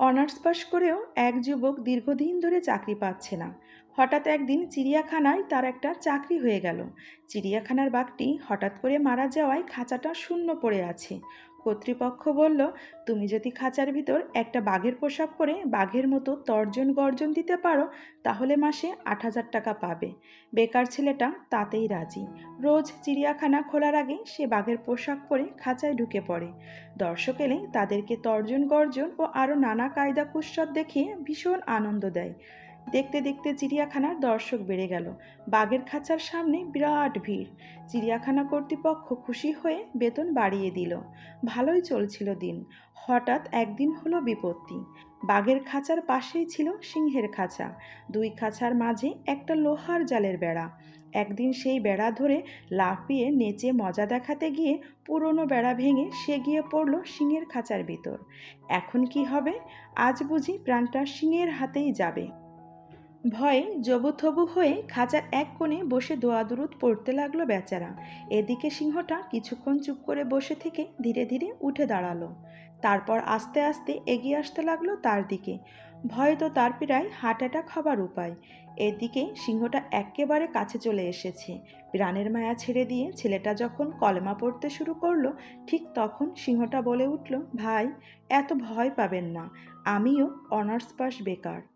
Honours পাশ করেও এক যুবক দীর্ঘদিন ধরে চাকরি পাচ্ছে না। হঠাৎ একদিন চিড়িয়াখানায় তার একটা চাকরি হয়ে গেল। চিড়িয়াখানার বাঘটি হঠাৎ করে মারা যাওয়ায় খাঁচাটা শূন্য পড়ে আছে। কর্তৃপক্ষ বলল, তুমি যদি খাঁচার ভিতর একটা বাঘের পোশাক পরে বাঘের মতো তর্জন গর্জন দিতে পারো, তাহলে মাসে আট হাজার টাকা পাবে। বেকার ছেলেটা তাতেই রাজি। রোজ চিড়িয়াখানা খোলার আগে সে বাঘের পোশাক পরে খাঁচায় ঢুকে পড়ে। দর্শক এলে তাদেরকে তর্জন গর্জন ও আরও নানা কায়দা কুস্বত দেখিয়ে ভীষণ আনন্দ দেয়। দেখতে দেখতে চিড়িয়াখানার দর্শক বেড়ে গেল। বাঘের খাঁচার সামনে বিরাট ভিড়। চিড়িয়াখানা কর্তৃপক্ষ খুশি হয়ে বেতন বাড়িয়ে দিল। ভালোই চলছিল দিন। হঠাৎ একদিন হলো বিপত্তি। বাঘের খাঁচার পাশেই ছিল সিংহের খাঁচা। দুই খাঁচার মাঝে একটা লোহার জালের বেড়া। একদিন সেই বেড়া ধরে লাফিয়ে নেচে মজা দেখাতে গিয়ে পুরনো বেড়া ভেঙে সে গিয়ে পড়ল সিংহের খাঁচার ভিতর। এখন কি হবে? আজ বুঝি প্রাণটা সিংহের হাতেই যাবে। ভয়ে জবুথবু হয়ে খাঁচার এক কোণে বসে দোয়াদুরুদ পড়তে লাগল বেচারা। এদিকে সিংহটা কিছুক্ষণ চুপ করে বসে থেকে ধীরে ধীরে উঠে দাঁড়াল। তারপর আস্তে আস্তে এগিয়ে আসতে লাগল তার দিকে। ভয়ে তো তার প্রায় হার্ট অ্যাটাক হবার উপায়। এদিকে সিংহটা একেবারে কাছে চলে এসেছে। প্রাণের মায়া ছেড়ে দিয়ে ছেলেটা যখন কলেমা পড়তে শুরু করল, ঠিক তখন সিংহটা বলে উঠল, ভাই, এত ভয় পাবেন না। আমিও অনার্স পাস বেকার।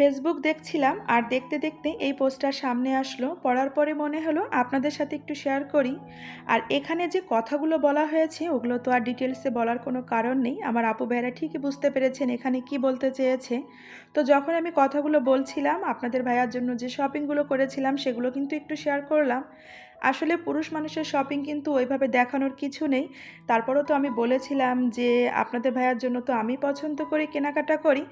ফেসবুক দেখছিলাম আর দেখতে দেখতে এই পোস্টটা সামনে আসলো। পড়ার পরে মনে হলো আপনাদের সাথে একটু শেয়ার করি। আর এখানে যে কথাগুলো বলা হয়েছে, ওগুলো তো আর ডিটেলসে বলার কোনো কারণ নেই। আমার আপু ভাইরা ঠিকই বুঝতে পেরেছেন এখানে কি বলতে চেয়েছে। তো যখন আমি কথাগুলো বলছিলাম, আপনাদের ভাইয়ার জন্য যে শপিংগুলো করেছিলাম, সেগুলো কিন্তু একটু শেয়ার করলাম। আসলে পুরুষ মানুষের শপিং কিন্তু ওইভাবে দেখানোর কিছু নেই। তারপরেও তো আমি বলেছিলাম যে, আপনাদের ভাইয়ার জন্য তো আমি পছন্দ করি কেনাকাটা করি।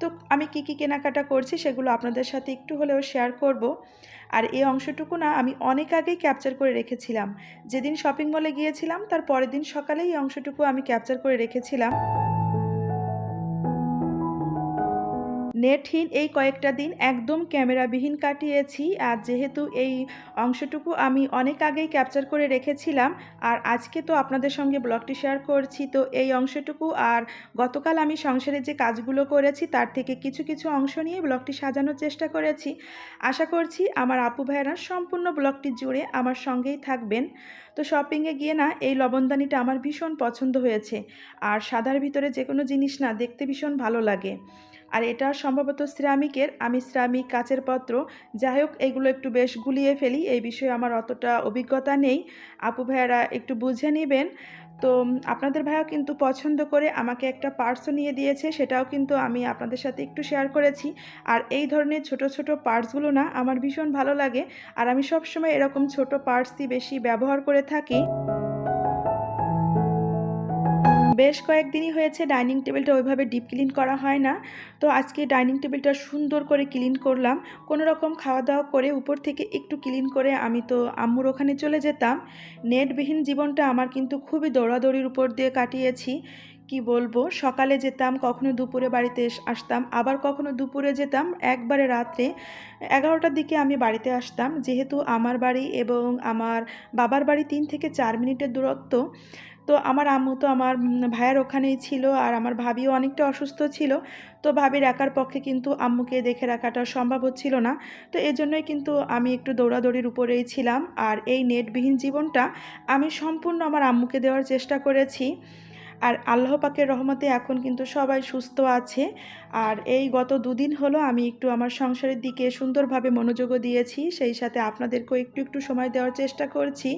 তো আমি কি কি কেনাকাটা করছি সেগুলো আপনাদের সাথে একটু হলেও শেয়ার করব। আর এই অংশটুকু না আমি অনেক আগেই ক্যাপচার করে রেখেছিলাম। যেদিন শপিং মলে গিয়েছিলাম, তার পরের দিন সকালেই এই অংশটুকু আমি ক্যাপচার করে রেখেছিলাম। নেটহীন এই কয়েকটা দিন একদম ক্যামেরাবিহীন কাটিয়েছি। আর যেহেতু এই অংশটুকু আমি অনেক আগেই ক্যাপচার করে রেখেছিলাম, আর আজকে তো আপনাদের সঙ্গে ব্লগটি শেয়ার করছি, তো এই অংশটুকু আর গতকাল আমি সংসারে যে কাজগুলো করেছি তার থেকে কিছু কিছু অংশ নিয়ে ব্লগটি সাজানোর চেষ্টা করেছি। আশা করছি আমার আপু ভাইয়েরা সম্পূর্ণ ব্লগটি জুড়ে আমার সঙ্গেই থাকবেন। তো শপিংয়ে গিয়ে না এই লবণদানিটা আমার ভীষণ পছন্দ হয়েছে, আর সাদার ভিতরে যে কোনো জিনিস না দেখতে ভীষণ ভালো লাগে। আর এটা সম্ভবত সিরামিকের আমি সিরামিক কাচের পত্র। যাই হোক, এগুলো একটু বেশ গুলিয়ে ফেলি, এই বিষয়ে আমার অতটা অভিজ্ঞতা নেই। আপু ভাইয়ারা একটু বুঝে নেবেন। তো, আপনাদের ভাইয়া কিন্তু পছন্দ করে আমাকে একটা পার্সও নিয়ে দিয়েছে, সেটাও কিন্তু আমি আপনাদের সাথে একটু শেয়ার করেছি। আর এই ধরনের ছোট ছোট পার্টসগুলো না, আমার ভীষণ ভালো লাগে। আর আমি সবসময় এরকম ছোট পার্টসই বেশি ব্যবহার করে থাকি। বেশ কয়েকদিনই হয়েছে ডাইনিং টেবিলটা ওইভাবে ডিপ ক্লিন করা হয় না। তো আজকে ডাইনিং টেবিলটা সুন্দর করে ক্লিন করলাম। কোনো রকম খাওয়া দাওয়া করে উপর থেকে একটু ক্লিন করে আমি তো আম্মুর ওখানে চলে যেতাম। নেটবিহীন জীবনটা আমার কিন্তু খুবই দৌড়াদৌড়ির উপর দিয়ে কাটিয়েছি। কি বলব? সকালে যেতাম, কখনো দুপুরে বাড়িতে আসতাম, আবার কখনো দুপুরে যেতাম, একবারে রাত্রে এগারোটার দিকে আমি বাড়িতে আসতাম। যেহেতু আমার বাড়ি এবং আমার বাবার বাড়ি তিন থেকে চার মিনিটের দূরত্ব তো আমার আম্মু তো আমার ভাইয়ের ওখানেই ছিল আর আমার ভাবিও অনেকটা অসুস্থ ছিল। তো ভাবির একার পক্ষে কিন্তু আম্মুকে দেখে রাখাটা সম্ভব হচ্ছিল না। তো এই জন্যই কিন্তু আমি একটু দৌড়াদৌড়ির উপরেই ছিলাম আর এই নেটবিহীন জীবনটা আমি সম্পূর্ণ আমার আম্মুকে দেওয়ার চেষ্টা করেছি। আর আল্লাহ পাকের রহমতে এখন কিন্তু সবাই সুস্থ আছে। আর এই গত দুদিন হলো আমি একটু আমার সংসারের দিকে সুন্দরভাবে মনোযোগও দিয়েছি। সেই সাথে আপনাদেরকেও একটু একটু সময় দেওয়ার চেষ্টা করছি।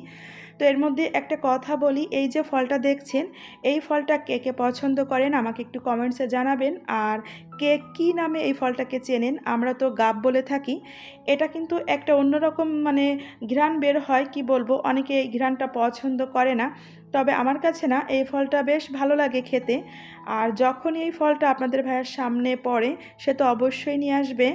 তো এর মধ্যে একটা কথা বলি, এই যে ফলটা দেখছেন, এই ফলটা কে কে পছন্দ করেন আমাকে একটু কমেন্টসে জানাবেন। আর কে কী নামে এই ফলটাকে চেনেন, আমরা তো গাব বলে থাকি। এটা কিন্তু একটা অন্যরকম মানে ঘ্রাণ বের হয়, কি বলব, অনেকে এই ঘ্রাণটা পছন্দ করে না। তবে আমার কাছে না, এই ফলটা বেশ ভালো লাগে খেতে। আর যখনই এই ফলটা আপনাদের ভাইয়ের সামনে পড়ে, সে তো অবশ্যই নিয়ে আসবে।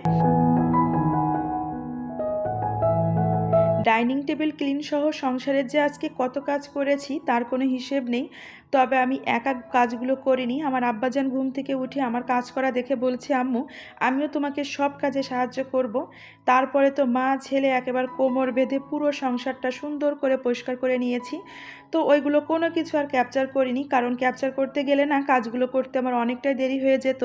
ডাইনিং টেবিল ক্লিন সহ সংসারের যে আজকে কত কাজ করেছি তার কোনো হিসেব নেই। তবে আমি একা কাজগুলো করিনি। আমার আব্বাজান ঘুম থেকে উঠে আমার কাজ করা দেখে বলছে, আম্মু, আমিও তোমাকে সব কাজে সাহায্য করব। তারপরে তো মা, ছেলে একেবারে কোমর বেঁধে পুরো সংসারটা সুন্দর করে পরিষ্কার করে নিয়েছি। তো ওইগুলো কোনো কিছু আর ক্যাপচার করিনি, কারণ ক্যাপচার করতে গেলে না কাজগুলো করতে আমার অনেকটাই দেরি হয়ে যেত।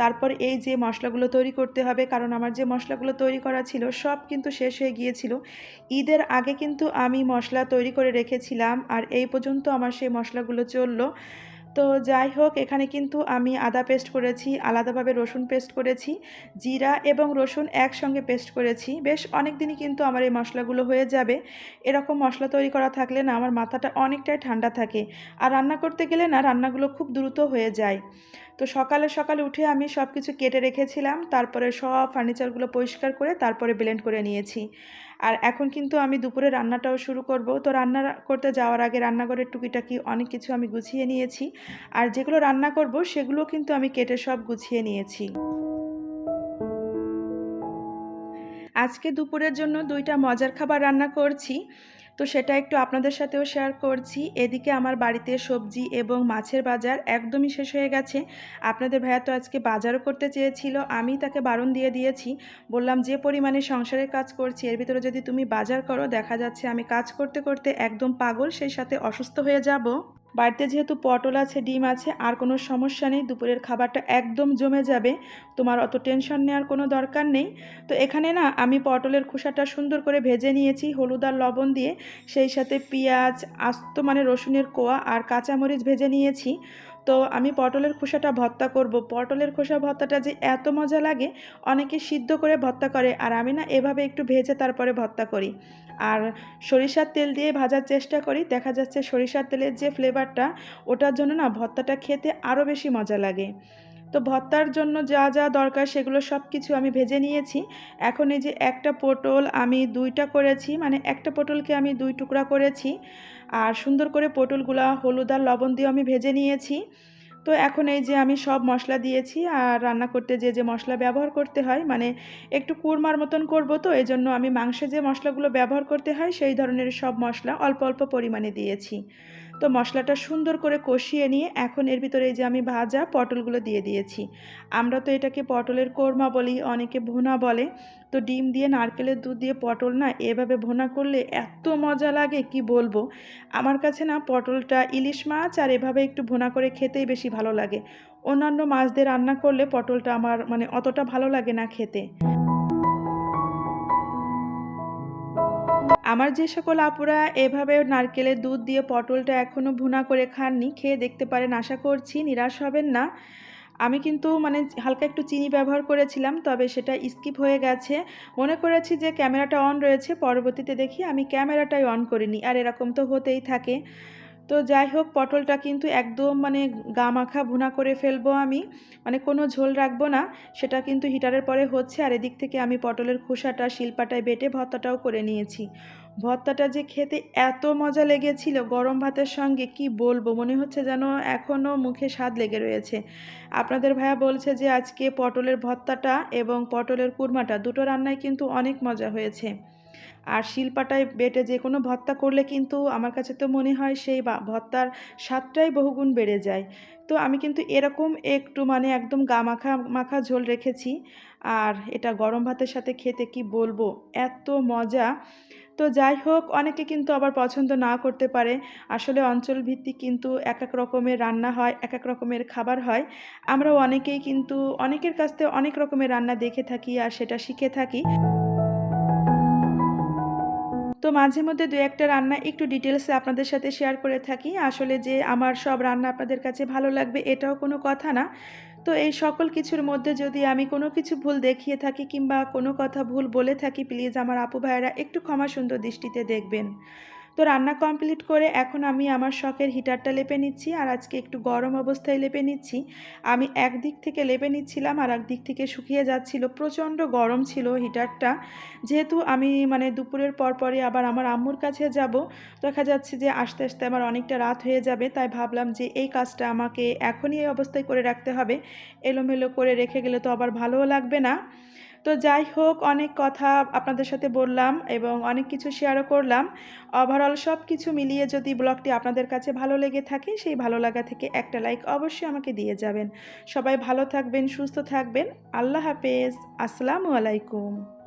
তারপর এই যে মশলাগুলো তৈরি করতে হবে, কারণ আমার যে মশলাগুলো তৈরি করা ছিল সব কিন্তু শেষ হয়ে গিয়েছিল। ঈদের আগে কিন্তু আমি মশলা তৈরি করে রেখেছিলাম, আর এই পর্যন্ত আমার সেই মশলাগুলো চলল তো যাই হোক, এখানে কিন্তু আমি আদা পেস্ট করেছি, আলাদাভাবে রসুন পেস্ট করেছি, জিরা এবং রসুন একসঙ্গে পেস্ট করেছি। বেশ অনেক দিনই কিন্তু আমার এই মশলাগুলো হয়ে যাবে। এরকম মশলা তৈরি করা থাকলে না আমার মাথাটা অনেকটাই ঠান্ডা থাকে। আর রান্না করতে গেলে না রান্নাগুলো খুব দ্রুত হয়ে যায়। তো সকালে সকালে উঠে আমি সব কিছু কেটে রেখেছিলাম, তারপরে সব ফার্নিচারগুলো পরিষ্কার করে তারপরে ব্লেন্ড করে নিয়েছি। আর এখন কিন্তু আমি দুপুরে রান্নাটাও শুরু করব। তো রান্না করতে যাওয়ার আগে রান্নাঘরের টুকিটাকি অনেক কিছু আমি গুছিয়ে নিয়েছি। আর যেগুলো রান্না করব, সেগুলো কিন্তু আমি কেটে সব গুছিয়ে নিয়েছি। আজকে দুপুরের জন্য দুইটা মজার খাবার রান্না করছি। তো সেটা একটু আপনাদের সাথেও শেয়ার করছি। এদিকে আমার বাড়িতে সবজি এবং মাছের বাজার একদমই শেষ হয়ে গেছে। আপনাদের ভাইয়া তো আজকে বাজারও করতে চেয়েছিল, আমি তাকে বারণ দিয়ে দিয়েছি। বললাম, যে পরিমাণে সংসারের কাজ করছি, এর ভিতরে যদি তুমি বাজার করো, দেখা যাচ্ছে আমি কাজ করতে করতে একদম পাগল, সেই সাথে অসুস্থ হয়ে যাব। বাড়িতে যেহেতু পটল আছে, ডিম আছে, আর কোনো সমস্যা নেই, দুপুরের খাবারটা একদম জমে যাবে, তোমার অত টেনশন নেওয়ার কোনো দরকার নেই। তো এখানে না, আমি পটলের খোসাটা সুন্দর করে ভেজে নিয়েছি, হলুদ আর লবণ দিয়ে, সেই সাথে পেঁয়াজ, আস্ত মানে রসুনের কোয়া আর কাঁচামরিচ ভেজে নিয়েছি। তো আমি পটলের খোসাটা ভর্তা করব। পটলের খোসা ভর্তাটা যে এত মজা লাগে, অনেকে সিদ্ধ করে ভর্তা করে আর আমি না এভাবে একটু ভেজে তারপরে ভর্তা করি। আর সরিষার তেল দিয়ে ভাজার চেষ্টা করি, দেখা যাচ্ছে সরিষার তেলের যে ফ্লেভারটা, ওটার জন্য না ভর্তাটা খেতে আরও বেশি মজা লাগে। তো ভর্তার জন্য যা যা দরকার সেগুলো সব কিছু আমি ভেজে নিয়েছি। এখন এই যে একটা পটল আমি দুইটা করেছি মানে একটা পটলকে আমি দুই টুকরা করেছি। আর সুন্দর করে পটলগুলা, হলুদ আর লবণ দিয়ে আমি ভেজে নিয়েছি। তো এখন এই যে আমি সব মশলা দিয়েছি আর রান্না করতে যে যে মশলা ব্যবহার করতে হয় মানে একটু কুরমার মতন করব তো এই জন্য আমি মাংসে যে মশলাগুলো ব্যবহার করতে হয়, সেই ধরনের সব মশলা অল্প অল্প পরিমাণে দিয়েছি। তো মশলাটা সুন্দর করে কষিয়ে নিয়ে এখন এর ভিতরে এই যে আমি ভাজা পটলগুলো দিয়ে দিয়েছি। আমরা তো এটাকে পটলের কোরমা বলি, অনেকে ভুনা বলে। তো ডিম দিয়ে নারকেলের দুধ দিয়ে পটল না এভাবে ভোনা করলে এত মজা লাগে, কি বলব? আমার কাছে না পটলটা ইলিশ মাছ আর এভাবে একটু ভোনা করে খেতেই বেশি ভালো লাগে। অন্যান্য মাছ দিয়ে রান্না করলে পটলটা আমার মানে অতটা ভালো লাগে না খেতে। আমার যে সকল আপুরা এভাবে নারকেলের দুধ দিয়ে পটলটা এখনও ভুনা করে খাননি, খেয়ে দেখতে পারেন, আশা করছি নিরাশ হবেন না। আমি কিন্তু মানে হালকা একটু চিনি ব্যবহার করেছিলাম, তবে সেটা স্কিপ হয়ে গেছে। মনে করেছি যে ক্যামেরাটা অন রয়েছে, পরবর্তীতে দেখি আমি ক্যামেরাটাই অন করিনি, আর এরকম তো হতেই থাকে। তো যাই হোক, পটলটা কিন্তু একদম মানে গা মাখা ভুনা করে ফেলব আমি। মানে কোনো ঝোল রাখব না, সেটা কিন্তু হিটারের পরে হচ্ছে। আর এদিক থেকে আমি পটলের খোসাটা, শিল্পাটায় বেটে ভর্তাটাও করে নিয়েছি। ভর্তাটা যে খেতে এত মজা লেগেছিল গরম ভাতের সঙ্গে, কি বলব? মনে হচ্ছে যেন এখনও মুখে স্বাদ লেগে রয়েছে। আপনাদের ভাইয়া বলছে যে, আজকে পটলের ভর্তাটা এবং পটলের কুরমাটা দুটো রান্নায় কিন্তু অনেক মজা হয়েছে। আর শিলপাটায় বেটে যে কোনো ভর্তা করলে কিন্তু আমার কাছে তো মনে হয় সেই ভর্তার স্বাদটাই বহুগুণ বেড়ে যায়। তো আমি কিন্তু এরকম একটু মানে একদম গা মাখা মাখা ঝোল রেখেছি। আর এটা গরম ভাতের সাথে খেতে কি বলব? এত মজা। তো যাই হোক, অনেকে কিন্তু আবার পছন্দ না করতে পারে। আসলে অঞ্চল ভিত্তিক কিন্তু এক এক রকমের রান্না হয়, এক এক রকমের খাবার হয়। আমরাও অনেকেই কিন্তু অনেকের কাছ থেকে অনেক রকমের রান্না দেখে থাকি আর সেটা শিখে থাকি। তো মাঝে মধ্যে দু একটা রান্না একটু ডিটেলসে আপনাদের সাথে শেয়ার করে থাকি। আসলে যে আমার সব রান্না আপনাদের কাছে ভালো লাগবে এটাও কোনো কথা না। তো এই সকল কিছুর মধ্যে যদি আমি কোনো কিছু ভুল দেখিয়ে থাকি কিংবা কোনো কথা ভুল বলে থাকি প্লিজ আমার আপু ভাইয়েরা একটু ক্ষমা সুন্দর দৃষ্টিতে দেখবেন। তো রান্না কমপ্লিট করে এখন আমি আমার শখের হিটারটা লেপে নিচ্ছি আর আজকে একটু গরম অবস্থায় লেপে নিচ্ছি। আমি একদিক থেকে লেপে নিচ্ছিলাম আর একদিক থেকে শুকিয়ে যাচ্ছিল। প্রচণ্ড গরম ছিল হিটারটা। যেহেতু আমি মানে দুপুরের পর পরই আবার আমার আম্মুর কাছে যাব, দেখা যাচ্ছে যে আস্তে আস্তে আমার অনেকটা রাত হয়ে যাবে, তাই ভাবলাম যে এই কাজটা আমাকে এখনই এই অবস্থায় করে রাখতে হবে। এলোমেলো করে রেখে গেলে তো আবার ভালোও লাগবে না। তো যাই হোক, অনেক কথা আপনাদের সাথে বললাম এবং অনেক কিছু শেয়ারও করলাম। ওভারঅল সব কিছু মিলিয়ে যদি ব্লগটি আপনাদের কাছে ভালো লেগে থাকে, সেই ভালো লাগা থেকে একটা লাইক অবশ্যই আমাকে দিয়ে যাবেন। সবাই ভালো থাকবেন, সুস্থ থাকবেন। আল্লাহ হাফেজ। আসসালামু আলাইকুম।